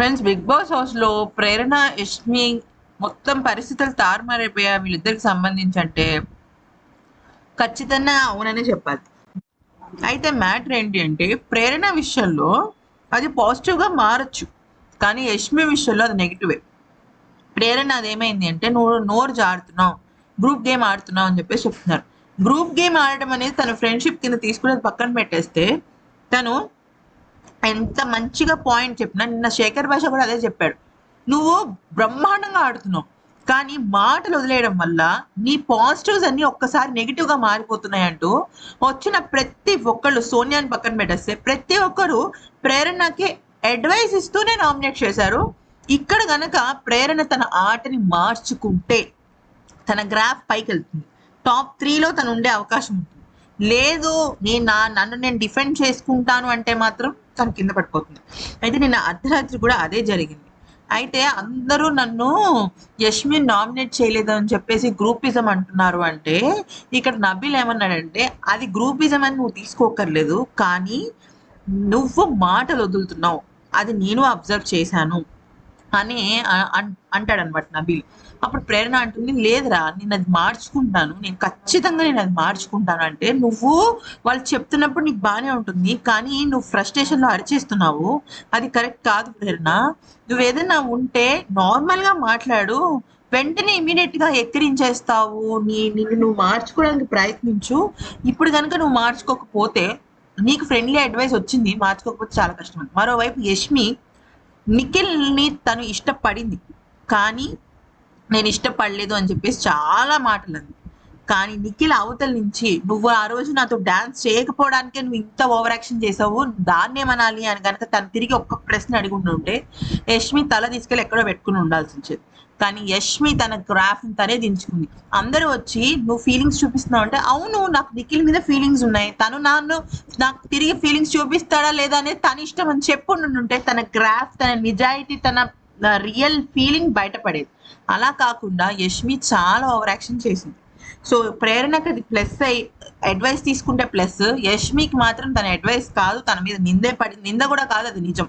Friends big boss హౌస్లో ప్రేరణ యష్మి మొత్తం పరిస్థితులు తారుమారైపోయా వీళ్ళిద్దరికి సంబంధించి అంటే ఖచ్చితంగా అవుననే చెప్పాలి. అయితే మ్యాటర్ ఏంటి అంటే ప్రేరణ విషయంలో అది పాజిటివ్గా మారచ్చు. కానీ యష్మి విషయంలో అది నెగిటివే. ప్రేరణ అదేమైంది అంటే నువ్వు నోరు జారుతున్నావు గ్రూప్ గేమ్ ఆడుతున్నావు అని చెప్పేసి చెప్తున్నారు. గ్రూప్ గేమ్ ఆడడం అనేది తన ఫ్రెండ్షిప్ కింద తీసుకుని పక్కన పెట్టేస్తే తను ఎంత మంచిగా పాయింట్ చెప్పినా నిన్న శేఖర్ భాష కూడా అదే చెప్పాడు. నువ్వు బ్రహ్మాండంగా ఆడుతున్నావు కానీ మాటలు వదిలేయడం వల్ల నీ పాజిటివ్స్ అన్ని ఒక్కసారి నెగిటివ్గా మారిపోతున్నాయి అంటూ వచ్చిన ప్రతి ఒక్కళ్ళు సోనియాని పక్కన పెట్టేస్తే ప్రతి ఒక్కరు ప్రేరణకి అడ్వైస్ ఇస్తూనే నామినేట్ చేశారు. ఇక్కడ గనక ప్రేరణ తన ఆటని మార్చుకుంటే తన గ్రాఫ్ పైకి వెళ్తుంది. టాప్ త్రీలో తను ఉండే అవకాశం ఉంటుంది. లేదు నేను నా నన్ను నేను డిఫెండ్ చేసుకుంటాను అంటే మాత్రం మొత్తం కింద పడిపోతుంది. అయితే నిన్న అర్ధరాత్రి కూడా అదే జరిగింది. అయితే అందరూ నన్ను యష్మిన్ నామినేట్ చేయలేదు అని చెప్పేసి గ్రూపిజం అంటున్నారు అంటే ఇక్కడ నబిల్ ఏమన్నాడంటే అది గ్రూపిజం అని నువ్వు తీసుకోకర్లేదు కానీ నువ్వు మాటలు వదులుతున్నావు. అది నేను అబ్జర్వ్ చేశాను. అని అంటాడు అనమాట నబీల్. అప్పుడు ప్రేరణ అంటుంది లేదురా నేను అది మార్చుకుంటాను. నేను ఖచ్చితంగా నేను అది మార్చుకుంటాను. అంటే నువ్వు వాళ్ళు చెప్తున్నప్పుడు నీకు బాగానే ఉంటుంది కానీ నువ్వు ఫ్రస్ట్రేషన్లో అరిచేస్తున్నావు. అది కరెక్ట్ కాదు ప్రేరణ. నువ్వు ఏదైనా ఉంటే నార్మల్గా మాట్లాడు. వెంటనే ఇమీడియట్గా ఎక్కిరించేస్తావు నీ నిన్ను నువ్వు మార్చుకోవడానికి ప్రయత్నించు. ఇప్పుడు కనుక నువ్వు మార్చుకోకపోతే నీకు ఫ్రెండ్లీ అడ్వైస్ వచ్చింది మార్చుకోకపోతే చాలా కష్టం. మరోవైపు యష్మి నిఖిల్ని తను ఇష్టపడింది. కానీ నేను ఇష్టపడలేదు అని చెప్పేసి చాలా మాటలు అంది కానీ నిఖిల్ అవతల నుంచి నువ్వు ఆ రోజు నాతో డాన్స్ చేయకపోవడానికే నువ్వు ఇంత ఓవర్ యాక్షన్ చేసావు దాన్నేమనాలి అని కనుక తను తిరిగి ఒక్క ప్రశ్న అడుగుంటుంటే యష్మి తల తీసుకెళ్ళి ఎక్కడో పెట్టుకుని ఉండాల్సి వచ్చేది కానీ యష్మి తన గ్రాఫ్ని తనే దించుకుంది. అందరూ వచ్చి నువ్వు ఫీలింగ్స్ చూపిస్తున్నావు అంటే అవును నాకు నిఖిల్ మీద ఫీలింగ్స్ ఉన్నాయి. తను నన్ను నాకు తిరిగి ఫీలింగ్స్ చూపిస్తాడా లేదా అనేది తన ఇష్టం అని చెప్పుంటుంటే తన గ్రాఫ్ తన నిజాయితీ తన రియల్ ఫీలింగ్ బయటపడేది. అలా కాకుండా యష్మి చాలా ఓవర్ యాక్షన్ చేసింది. సో ప్రేరణకు అది ప్లస్ అయి అడ్వైస్ తీసుకుంటే ప్లస్ యష్మికి మాత్రం తన అడ్వైస్ కాదు తన మీద నిందే పడి నింద కూడా కాదు అది నిజం.